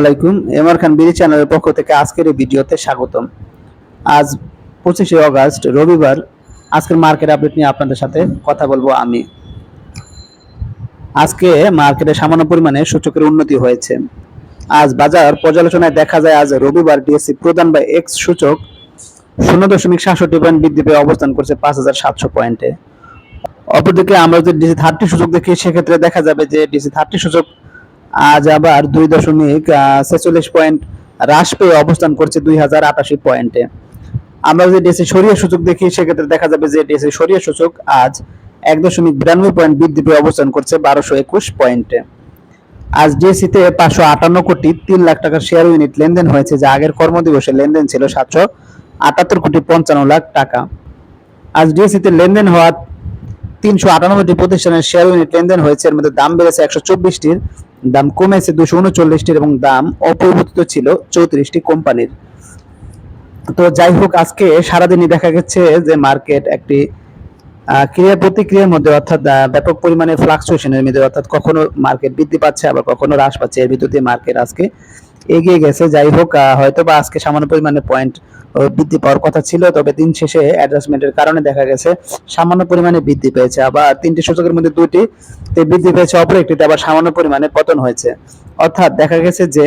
আলাইকুম, এমআর খান বিডি চ্যানেলের পক্ষ থেকে আজকের এই ভিডিওতে স্বাগতম। আজ পঁচিশে অগাস্ট, রবিবার। আজকের মার্কেট আপডেট নিয়ে আপনাদের সাথে কথা বলব আমি। আজকে মার্কেটে সামান্য পরিমাণে সূচকের উন্নতি হয়েছে। আজ বাজার পর্যালোচনায় দেখা যায়, আজ রবিবার ডিএসসি প্রধান বা এক্স সূচক শূন্য দশমিক সাতষট্টি পয়েন্ট বৃদ্ধি পেয়ে অবস্থান করছে পাঁচ হাজার সাতশো পয়েন্টে। অপরদিকে আমরা যদি ডিসি থার্টি সূচক দেখি, সেক্ষেত্রে দেখা যাবে যে ডিসি থার্টি সূচক আজ আবার দুই দশমিক ছেচল্লিশ পয়েন্ট হ্রাস পেয়ে অবস্থান করছে দুই হাজার আটাশি পয়েন্টে। আমরা যদি ডিএসসি সরিয়ে সূচক দেখি, সেক্ষেত্রে দেখা যাবে যে ডিএসসি সরিয়ে সূচক আজ এক দশমিক বিরানব্বই পয়েন্ট বৃদ্ধি পেয়ে অবস্থান করছে বারোশো একুশ পয়েন্টে। আজ ডিএসসিতে পাঁচশো আটান্ন কোটি তিন লাখ টাকার শেয়ার ইউনিট লেনদেন হয়েছে, যা আগের কর্মদিবসে লেনদেন ছিল সাতশো আটাত্তর কোটি পঞ্চান্ন লাখ টাকা। আজ ডিএসসিতে লেনদেন হওয়া তিনশো আটানব্বইটি প্রতিষ্ঠানের শেয়ার ইউনিট লেনদেন হয়েছে, এর মধ্যে দাম বেড়েছে একশো চব্বিশটির। দাম কমেছে দুশো উনচল্লিশটির এবং দাম অপরিবর্তিত ছিল চৌত্রিশটি কোম্পানির। তো যাই হোক, আজকে সারাদিনই দেখা গেছে যে মার্কেট একটি ক্রিয়া প্রতিক্রিয়ার মধ্যে অর্থাৎ ব্যাপক পরিমাণে ফ্লাকচুয়েশনের মধ্যে অর্থাৎ কখনো মার্কেট বৃদ্ধি পাচ্ছে, আবার কখনো হ্রাস পাচ্ছে। এর ভিত্তিতে মার্কেট আজকে এগিয়ে গেছে। যাই হোক হয়তো বা আজকে সামান্য পরিমাণে পয়েন্ট বৃদ্ধি পাওয়ার কথা ছিল, তবে দিন শেষে অ্যাডজাস্টমেন্টের কারণে দেখা গেছে সামান্য পরিমাণে বৃদ্ধি পেয়েছে। আবার তিনটি সূচকের মধ্যে দুটি বৃদ্ধি পেয়েছে, অপর একটিতে আবার সামান্য পরিমাণে পতন হয়েছে। অর্থাৎ দেখা গেছে যে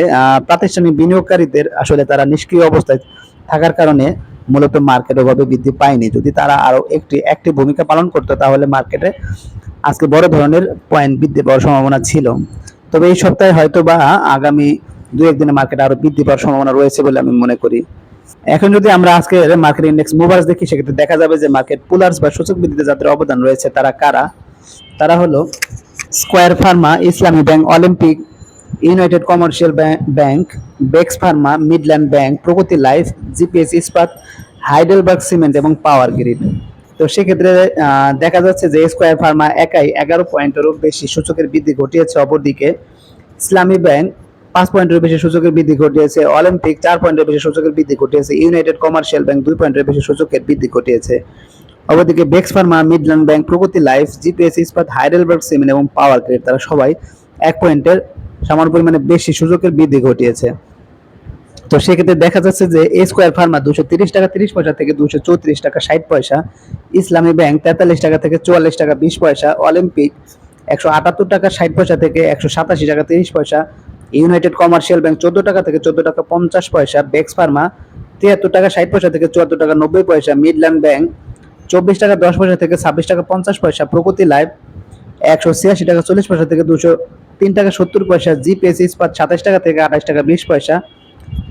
প্রাতিষ্ঠানিক বিনিয়োগকারীদের আসলে তারা নিষ্ক্রিয় অবস্থায় থাকার কারণে মূলত মার্কেট ওভাবে বৃদ্ধি পায়নি। যদি তারা আরও একটি একটি ভূমিকা পালন করতো, তাহলে মার্কেটে আজকে বড় ধরনের পয়েন্ট বৃদ্ধি পাওয়ার সম্ভাবনা ছিল। তবে এই সপ্তাহে হয়তো বা আগামী দু একদিনে মার্কেট আরও বৃদ্ধি পাওয়ার সম্ভাবনা রয়েছে বলে আমি মনে করি। এখন যদি আমরা আজকে মার্কেট ইন্ডেক্স মুভার্স দেখি, সেক্ষেত্রে দেখা যাবে যে মার্কেট পুলার্স বা সূচক বৃদ্ধিতে যাদের অবদান রয়েছে, তারা কারা? তারা হলো square pharma Islami bank Olympic United Commercial Bank Bex pharma Midland bank Pragati life GPS Ispat Heidelberg cement এবং পাওয়ার গ্রিড তো সেক্ষেত্রে দেখা যাচ্ছে যে স্কোয়ার ফার্মা একাই এগারো পয়েন্টেরও বেশি সূচকের বৃদ্ধি ঘটিয়েছে অপরদিকে। ইসলামী ব্যাংক পাঁচ পয়েন্টের বেশি সূচকের বৃদ্ধি ঘটিয়েছে। অলিম্পিক চার পয়েন্টের বেশি সূচকের বৃদ্ধি ঘটিয়েছে। ইউনাইটেড কমার্শিয়াল ব্যাংক দুই পয়েন্টের বেশি সূচকের বৃদ্ধি ঘটিয়েছে। অবদিকে Bex pharma, Midland bank, Pragati life, GPS, Ispat, Heidelberg cement এবং পাওয়ার গ্রিড, তারা সবাই এক পয়েন্টের সামান্য পরিমাণে বেশি সূচকের বৃদ্ধি ঘটিয়েছে। তো সেক্ষেত্রে দেখা যাচ্ছে যে এ স্কোয়ার ফার্মা দুশো তিরিশ টাকা তিরিশ পয়সা থেকে দুশো চৌত্রিশ টাকা ষাট পয়সা। ইসলামী ব্যাংক তেতাল্লিশ টাকা থেকে চুয়াল্লিশ টাকা বিশ পয়সা। অলিম্পিক একশো আটাত্তর টাকা ষাট পয়সা থেকে একশো সাতাশি টাকা তিরিশ পয়সা। ইউনাইটেড কমার্শিয়াল ব্যাংক চোদ্দ টাকা থেকে চোদ্দ টাকা পঞ্চাশ পয়সা বেক্স ফার্মা তিয়াত্তর টাকা ষাট পয়সা থেকে চুয়াত্তর টাকা নব্বই পয়সা মিডল্যান্ড ব্যাংক চব্বিশ টাকা দশ পয়সা থেকে ছাব্বিশ টাকা পঞ্চাশ পয়সা প্রগতি লাইফ একশো ছিয়াশি টাকা চল্লিশ পয়সা থেকে দুশো তিন টাকা সত্তর পয়সা জিপিএস ইস্পাত সাতাশ টাকা থেকে আঠাশ টাকা বিশ পয়সা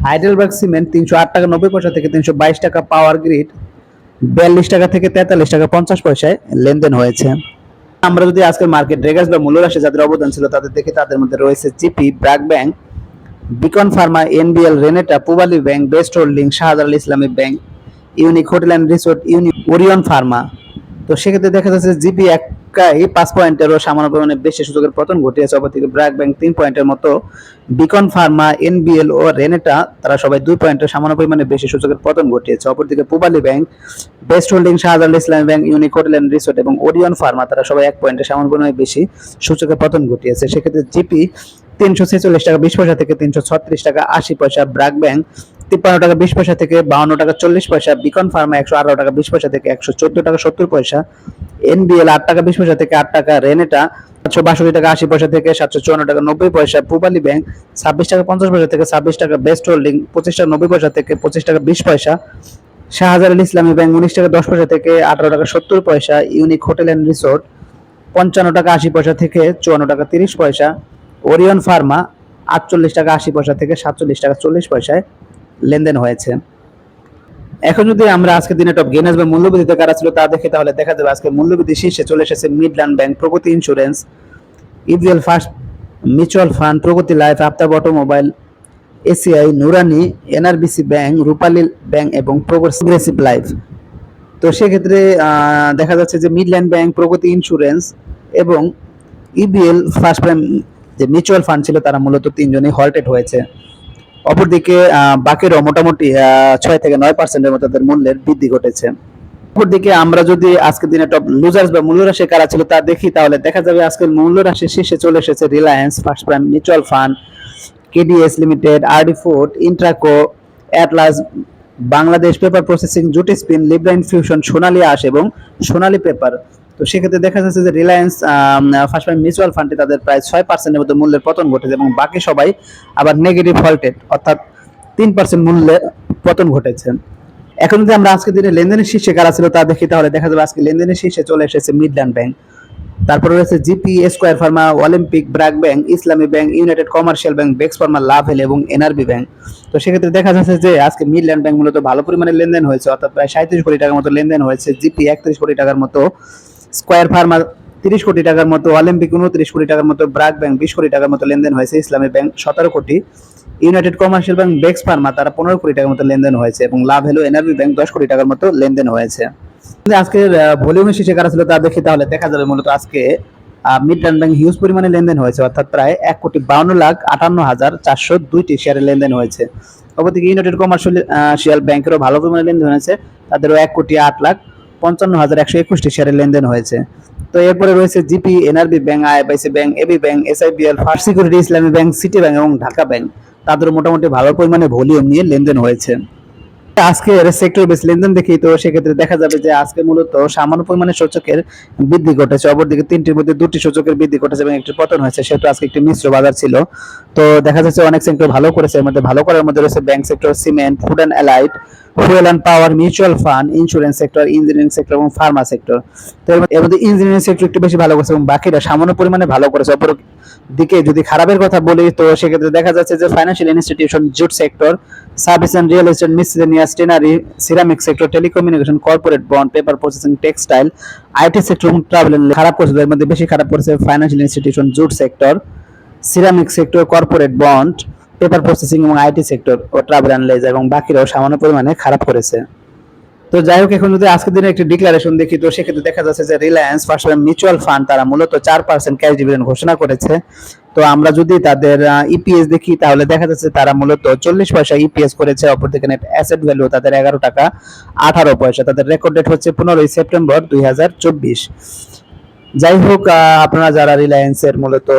হাইডেলবার্গ সিমেন্ট তিনশো আট টাকা নব্বই পয়সা থেকে তিনশো বাইশ টাকা পাওয়ার গ্রিড বিয়াল্লিশ টাকা থেকে তেতাল্লিশ টাকা পঞ্চাশ পয়সায় লেনদেন হয়েছে। আমরা যদি আজকের মার্কেট রেগাস বা মূল্যরাশি যাদের অবদান ছিল তাদের দেখে, তাদের মধ্যে রয়েছে GP BRAC bank Beacon pharma NBL Renata Pubali bank best holding Shahjalal Islami bank unique hotel and resort unique Orion pharma তো সেক্ষেত্রে দেখা যাচ্ছে জিপি একাই পাঁচ পয়েন্টেরও সামান্য পরিমাণে বেশি সূচকের পতন ঘটিয়েছে। অপরদিকে ব্র্যাক ব্যাংক তিন পয়েন্টের মতো বিকন ফার্মা, এনবিএল ও রেনেটা, তারা সবাই দুই পয়েন্টের সামান্য পরিমাণে বেশি সূচকের পতন ঘটিয়েছে। অপরদিকে Pubali bank, best holding Shahjalal Islami bank unique hotel and resort এবং ওরিয়ন ফার্মা, তারা সবাই এক পয়েন্টের সামান্য পরিমাণে বেশি সূচকের পতন ঘটিয়েছে। সেক্ষেত্রে জিপি তিনশো ছেচল্লিশ টাকা বিশ পয়সা থেকে তিনশো ছত্রিশ টাকা আশি পয়সা, ব্র্যাক ব্যাংক তিপ্পান্ন টাকা বিশ পয়সা থেকে বাউন্ন টাকা চল্লিশ পয়সা, বিকন ফার্মা একশো আঠারো টাকা বিশ পয়সা থেকে একশো চোদ্দ টাকা সত্তর পয়সা, এনবিএল আট টাকা বিশ পয়সা থেকে আট টাকা, রেনেটা সাতশো বাষট্টি টাকা আশি পয়সা থেকে সাতশো চুয়ান্ন টাকা নব্বই পয়সা, পূবালী ব্যাংক ছাব্বিশ টাকা পঞ্চাশ পয়সা থেকে ছাব্বিশ টাকা, বেস্ট হোল্ডিং পঁচিশ টাকা নব্বই পয়সা থেকে পঁচিশ টাকা বিশ পয়সা, শাহজালাল ইসলামী ব্যাংক উনিশ টাকা দশ পয়সা থেকে আঠারো টাকা সত্তর পয়সা, ইউনিক হোটেল অ্যান্ড রিসোর্ট পঞ্চান্ন টাকা আশি পয়সা থেকে চুয়ান্ন টাকা তিরিশ পয়সা, ওরিয়ন ফার্মা আটচল্লিশ টাকা আশি পয়সা থেকে সাতচল্লিশ টাকা চল্লিশ পয়সায় লেনদেন হয়েছে। এখন যদি আমরা আজকে দিনে টপ গেনার্স বা মূল্যবৃদ্ধিতে কারা ছিল তা দেখে তাহলে দেখা যাবে আজকে মূল্যবৃদ্ধি শীর্ষে চলে এসেছে Midland bank Pragati insurance EVL first mutual fund Pragati life Aftab automobile ACI Nurani NRBC bank Rupali bank এবং প্রোগ্রেসিভ লাইফ তো সেক্ষেত্রে দেখা যাচ্ছে যে মিডল্যান্ড ব্যাংক প্রগতি ইন্স্যুরেন্স এবং ইবিএল ফার্স্ট প্রাইম যে মিউচুয়াল ফান্ড ছিল, তারা মূলত তিনজনই হল্টেড হয়েছে। অপরদিকে বাকিরও মোটামুটি ছয় থেকে নয় পার্সেন্টের মতো তাদের মূল্যের বৃদ্ধি ঘটেছে। অপরদিকে আমরা যদি আজকের দিনে টপ লুজার্স বা মূল্যরাশি কারা ছিল তা দেখি, তাহলে দেখা যাবে আজকের মূল্যরাশি শীর্ষে চলে এসেছে Reliance first prime mutual fund KDS limited RD food Intraco Atlas Bangladesh paper processing jute spin Libra fusion Sonali আঁশ এবং সোনালী পেপার তো সেক্ষেত্রে দেখা যাচ্ছে যে রিলায়েন্স ফার্স্ট টাইম মিউচুয়াল ফান্ডে তাদের প্রায় ছয় পার্সেন্টের মতো মূল্যের পতন ঘটেছে এবং বাকি সবাই আবার নেগেটিভ ফল্টেড অর্থাৎ তিন পার্সেন্ট মূল্যে পতন ঘটেছে। এখন যদি আমরা আজকে দিনে লেনদেনের শীর্ষে কারা ছিল তা দেখি, তাহলে দেখা যাবে আজকে লেনদেনের শীর্ষে চলে এসেছে মিডল্যান্ড ব্যাংক তারপরে রয়েছে GP square pharma Olympic BRAC bank Islami bank United Commercial Bank Bex pharma level এবং এনআরবি ব্যাংক তো সেক্ষেত্রে দেখা যাচ্ছে যে আজকে মিডল্যান্ড ব্যাংক মূলত ভালো পরিমাণে লেনদেন হয়েছে, অর্থাৎ প্রায় সাঁত্রিশ কোটি টাকার মতো লেনদেন হয়েছে জিপি একত্রিশ কোটি টাকার মতো। স্কোয়ার ফার্মা তিরিশ কোটি টাকার মতো অলিম্পিক উনত্রিশ কোটি টাকার মতো ব্র্যাক ব্যাংক বিশ কোটি টাকার মতো লেনদেন হয়েছে ইসলামী ব্যাংক সতেরো কোটি। United commercial bank Bex pharma তারা পনেরো কোটি টাকার মতো লেনদেন হয়েছে এবং লাভ হলো এনআরবি ব্যাংক দশ কোটি টাকার মতো লেনদেন হয়েছে। আজকের ভলিউমের শেষে কারা ছিল তা দেখি তাহলে দেখা যাবে মূলত আজকে মিডল্যান্ড ব্যাংক হিউজ পরিমাণে লেনদেন হয়েছে, অর্থাৎ প্রায় এক কোটি বাউন্ন লাখ আটান্ন হাজার চারশো দুইটি শেয়ারের লেনদেন হয়েছে। অপরদিকে ইউনাইটেড কমার্শিয়াল ব্যাংকেরও ভালো পরিমাণে লেনদেন হয়েছে, তাদেরও এক কোটি আট লাখ পঞ্চান্ন হাজার একশো একুশটি শেয়ারের লেনদেন হয়েছে। তো এরপরে রয়েছে GP NRB bank IFIC bank AB bank SIBL first security Islami bank city bank এবং ঢাকা ব্যাংক তাদের মোটামুটি ভালো পরিমাণে ভলিউম নিয়ে লেনদেন হয়েছে। আজকের সেক্টর বেস লেনদেন দেখি, তো সেক্ষেত্রে দেখা যাবে যে আজকে মূলত সামান্য পরিমাণে সূচকের বৃদ্ধি ঘটেছে। অপরদিকে তিনটির মধ্যে দুটি সূচকের বৃদ্ধি ঘটেছে এবং একটি পতন হয়েছে, সেহেতু আজকে একটি মিশ্র বাজার ছিল। তো দেখা যাচ্ছে অনেক সেক্টর ভালো করেছে, এর মধ্যে ভালো করার মধ্যে রয়েছে bank sector cement food and fuel and power mutual fund insurance sector engineering sector এবং ফার্মা সেক্টর তো এর মধ্যে- ইঞ্জিনিয়ারিং সেক্টর একটু বেশি ভালো করেছে এবং বাকিরা সামান্য পরিমাণে ভালো করেছে। অপর দিকে যদি খারাপের কথা বলি, তো সেক্ষেত্রে দেখা যাচ্ছে যে financial institution jute sector service and real estate miscellaneous tannery ceramic sector, telecommunication, corporate bond, paper processing, textile IT sector এবং ট্রাভেল খারাপ করেছে, এর মধ্যে বেশি খারাপ করেছে financial institution jute sector, ceramic sector, corporate bond, paper processing এবং IT sector ও ট্রাভেল অ্যান্ড লেজার এবং বাকিরাও সামান্য পরিমাণে খারাপ করেছে। তো যাই হোক, এখন যদি আজকের দিনে একটি ডিক্লারেশন দেখি, তো সেক্ষেত্রে দেখা যাচ্ছে যে রিলায়েন্স ফার্স্ট মিউচুয়াল ফান্ড তারা মূলত চার পার্সেন্ট ক্যাশ ডিভিডেন্ড ঘোষণা করেছে। তো আমরা যদি তাদের ইপিএস দেখি, তাহলে দেখা যাচ্ছে তারা মূলত চল্লিশ পয়সা ইপিএস করেছে, অপরদিকে নেট অ্যাসেট ভ্যালু তাদের এগারো টাকা, আঠারো পয়সা। তাদের রেকর্ড ডেট হচ্ছে পনেরোই সেপ্টেম্বর দুই হাজার চব্বিশ। যাই হোক আপনারা যারা রিলায়েন্সের মূলত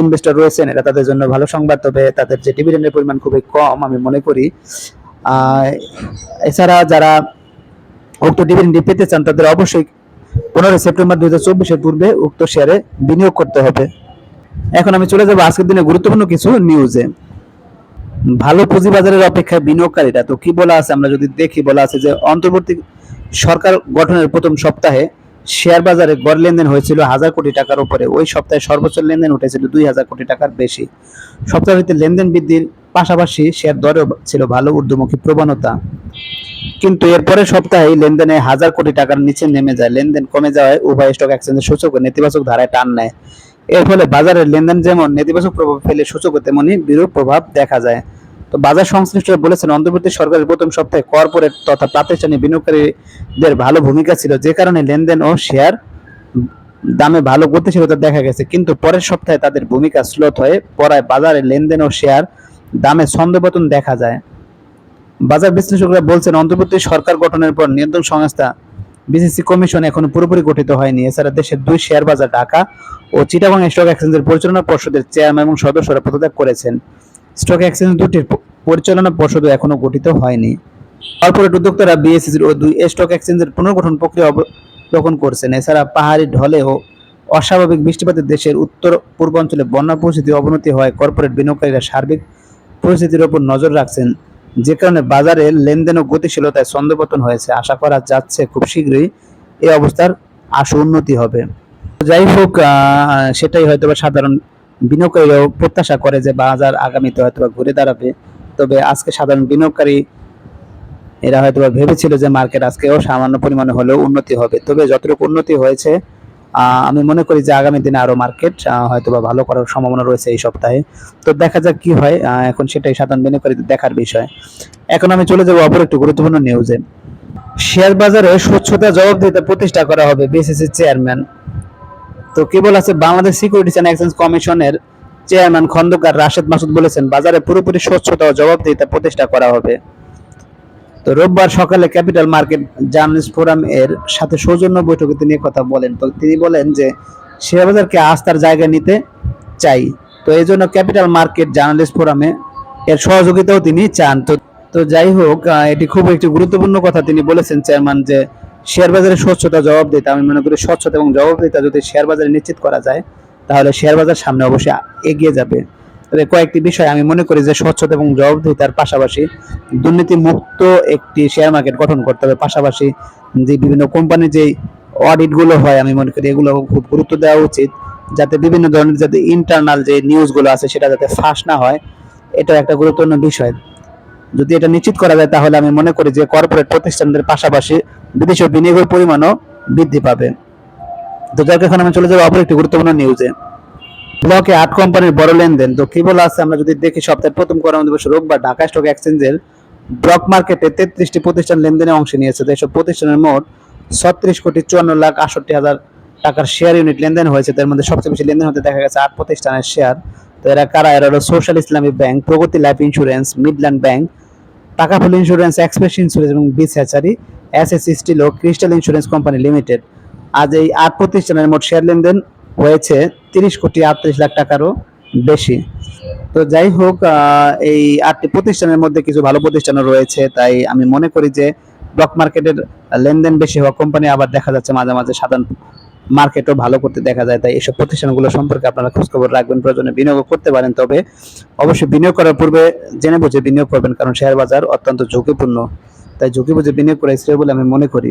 ইনভেস্টর রয়েছেন এটা তাদের জন্য ভালো সংবাদ। তবে তাদের যে ডিভিডেন্ডের পরিমাণ খুবই কম, আমি মনে করি। এছাড়া যারা উক্ত ডিভিডেন্ডটি পেতে চান তাদের অবশ্যই পনেরোই সেপ্টেম্বর দুই হাজার চব্বিশের পূর্বে উক্ত শেয়ারে বিনিয়োগ করতে হবে। এখন আমি চলে যাব আজকের দিনে গুরুত্বপূর্ণ কিছু নিউজে ভালো পুঁজিবাজারের অপেক্ষায় বিনিয়োগকারীরা, তো কি বলা আছে আমরা যদি দেখি, বলা আছে যে অন্তর্বর্তী সরকার গঠনের প্রথম সপ্তাহে শেয়ার বাজারে গড় লেনদেন হয়েছিল হাজার কোটি টাকার উপরে। ওই সপ্তাহে সর্বোচ্চ লেনদেন উঠেছিল দুই হাজার কোটি টাকার বেশি। সপ্তাহটিতে লেনদেন বৃদ্ধির পাশাপাশি শেয়ার দরেও ছিল ভালো ঊর্ধ্বমুখী প্রবণতা। কিন্তু এর পরের সপ্তাহে লেনদেনে হাজার কোটি টাকার নিচে নেমে যায়। লেনদেন কমে যাওয়ায় উভয় স্টক এক্সচেঞ্জের সূচক নেতিবাচক ধারায় টান নেয়। এর ফলে বাজারের লেনদেন যেমন নেতিবাচক প্রভাব ফেলে, সূচকও তেমনি বিরূপ প্রভাব দেখা যায়। তো বাজার সংশ্লিষ্টরা বলেছেন, অন্তর্বর্তী সরকারের প্রথম সপ্তাহে কর্পোরেট তথা প্রাতিষ্ঠানিক বিনিয়োগকারীদের ভালো ভূমিকা ছিল, যে কারণে লেনদেন ও শেয়ার দামে ভালো গতিশীলতা দেখা গেছে। কিন্তু পরের সপ্তাহে তাদের ভূমিকা স্লোথ হয়ে পড়ায় বাজারে লেনদেন ও শেয়ার দামে ছন্দপতন দেখা যায়। বাজার বিশ্লেষকরা বলছেন, অন্তর্বর্তী সরকার গঠনের পর নিয়ন্ত্রণ সংস্থা বিসিসি কমিশন এখনও পুরোপুরি গঠিত হয়নি। এছাড়া দেশের দুই শেয়ার বাজার, ঢাকা ও চিটাগং স্টক এক্সচেঞ্জের পরিচালনা পর্ষদের চেয়ারম্যান এবং সদস্যরা পদত্যাগ করেছেন। স্টক এক্সচেঞ্জ দুটির পরিচালনা পর্ষদও এখনও গঠিত হয়নি। কর্পোরেট উদ্যোক্তারা বিএসসির ও দুই স্টক এক্সচেঞ্জের পুনর্গঠন প্রক্রিয়া অবলোকন করছেন। এছাড়া পাহাড়ি ঢলে ও অস্বাভাবিক বৃষ্টিপাতে দেশের উত্তর পূর্বাঞ্চলে বন্যা পরিস্থিতি অবনতি হয় কর্পোরেট বিনিয়োগকারীরা সার্বিক পরিস্থিতির ওপর নজর রাখছেন। যে কারণে বাজারে লেনদেন ও গতিশীলতায় ছন্দপতন হয়েছে। আশা করা যাচ্ছে খুব শীঘ্রই এই অবস্থার আশু উন্নতি হবে। যাই হোক সেটাই হয়তো সাধারণ বিনিয়োগকারীরাও প্রত্যাশা করে যে বাজার আগামীতে হয়তো ঘুরে দাঁড়াবে। তবে আজকে সাধারণ বিনিয়োগকারী এরা হয়তো ভেবেছিল যে মার্কেট আজকেও সামান্য পরিমাণে হলেও উন্নতি হবে। তবে যতটুকু উন্নতি হয়েছে আমি মনে করি যে আগামী দিনে আরও মার্কেট হয়তো বা ভালো করার সম্ভাবনা রয়েছে এই সপ্তাহে। তো দেখা যাক কি হয় এখন সেটাই সাধারণ বিনিয়োগকারীদের দেখার বিষয়। এখন আমি চলে যাব অপর একটি গুরুত্বপূর্ণ নিউজে শেয়ার বাজারে স্বচ্ছতা জবাবদিহিতা প্রতিষ্ঠা করা হবে বিসিসি চেয়ারম্যান তো কেবল আছে? বাংলাদেশ সিকিউরিটিজ অ্যান্ড এক্সচেঞ্জ কমিশনের চেয়ারম্যান খন্দকার রাশেদ মাসুদ বলেছেন, বাজারে পুরোপুরি স্বচ্ছতা ও জবাবদিহিতা প্রতিষ্ঠা করা হবে। তো রোববার সকালে ক্যাপিটাল মার্কেট জার্নালিস্ট ফোরাম এর সাথে সৌজন্য বৈঠকে তিনি কথা বলেন। তো তিনি বলেন যে শেয়ার বাজারকে আস্থার জায়গা নিতে চাই। তো এই জন্য ক্যাপিটাল মার্কেট জার্নালিস্ট ফোরামে এর সহযোগিতাও তিনি চান। তো তো যাই হোক এটি খুব একটি গুরুত্বপূর্ণ কথা তিনি বলেছেন, চেয়ারম্যান, যে শেয়ার বাজারে স্বচ্ছতা জবাবদিহিতা, আমি মনে করি স্বচ্ছতা এবং জবাবদিহিতা যদি শেয়ার বাজারে নিশ্চিত করা যায়, তাহলে শেয়ার বাজার সামনে অবশ্যই এগিয়ে যাবে। কয়েকটি বিষয় আমি মনে করি যে স্বচ্ছতা এবং জবাবদিহিতার পাশাপাশি দুর্নীতি মুক্ত একটি শেয়ার মার্কেট গঠন করতে হবে। পাশাপাশি যে বিভিন্ন কোম্পানির যে অডিটগুলো হয়, আমি মনে করি এগুলো খুব গুরুত্ব দেওয়া উচিত। যাতে বিভিন্ন ধরনের যাতে ইন্টারনাল যে নিউজগুলো আছে, সেটা যাতে ফাঁস না হয় এটা একটা গুরুত্বপূর্ণ বিষয়। যদি এটা নিশ্চিত করা যায়, তাহলে আমি মনে করি যে কর্পোরেট প্রতিষ্ঠানদের পাশাপাশি বিদেশি বিনিয়োগের পরিমাণও বৃদ্ধি পাবে। তো যাক এখন আমি চলে যাব অপর একটি গুরুত্বপূর্ণ নিউজে ব্লকে আট কোম্পানির বড় লেনদেন। তো কি বলা আছে, আমরা যদি দেখি সপ্তাহের প্রথম কর্ম দিবস রোববার ঢাকা স্টক এক্সচেঞ্জের ব্লক মার্কেটে তেত্রিশটি প্রতিষ্ঠান লেনদেনে অংশ নিয়েছে। তো এসব প্রতিষ্ঠানের মোট ছত্রিশ কোটি চুয়ান্ন লাখ আটষট্টি হাজার টাকার শেয়ার ইউনিট লেনদেন হয়েছে। তার মধ্যে সবচেয়ে বেশি লেনদেন হতে দেখা গেছে আট প্রতিষ্ঠানের শেয়ার তো এরা কারা? এরা হলো social Islami bank Pragati life insurance Midland bank Takaful insurance express insurance এবং beach hatchery S S steel ও ক্রিস্টাল ইন্স্যুরেন্স কোম্পানি লিমিটেড আজ এই আট প্রতিষ্ঠানের মোট শেয়ার লেনদেন হয়েছে তিরিশ কোটি আটত্রিশ লাখ টাকারও বেশি। তো যাই হোক এই আটটি প্রতিষ্ঠানের মধ্যে কিছু ভালো প্রতিষ্ঠানও রয়েছে, তাই আমি মনে করি যে ব্লক মার্কেটের লেনদেন বেশি হওয়া কোম্পানি আবার দেখা যাচ্ছে মাঝে মাঝে সাধারণ মার্কেটও ভালো করতে দেখা যায়। তাই এইসব প্রতিষ্ঠানগুলো সম্পর্কে আপনারা খোঁজখবর রাখবেন, প্রয়োজনে বিনিয়োগ করতে পারেন। তবে অবশ্যই বিনিয়োগ করার পূর্বে জেনে বুঝে বিনিয়োগ করবেন, কারণ শেয়ার বাজার অত্যন্ত ঝুঁকিপূর্ণ। তাই ঝুঁকি বুঝে বিনিয়োগ করা শ্রেয় বলে আমি মনে করি।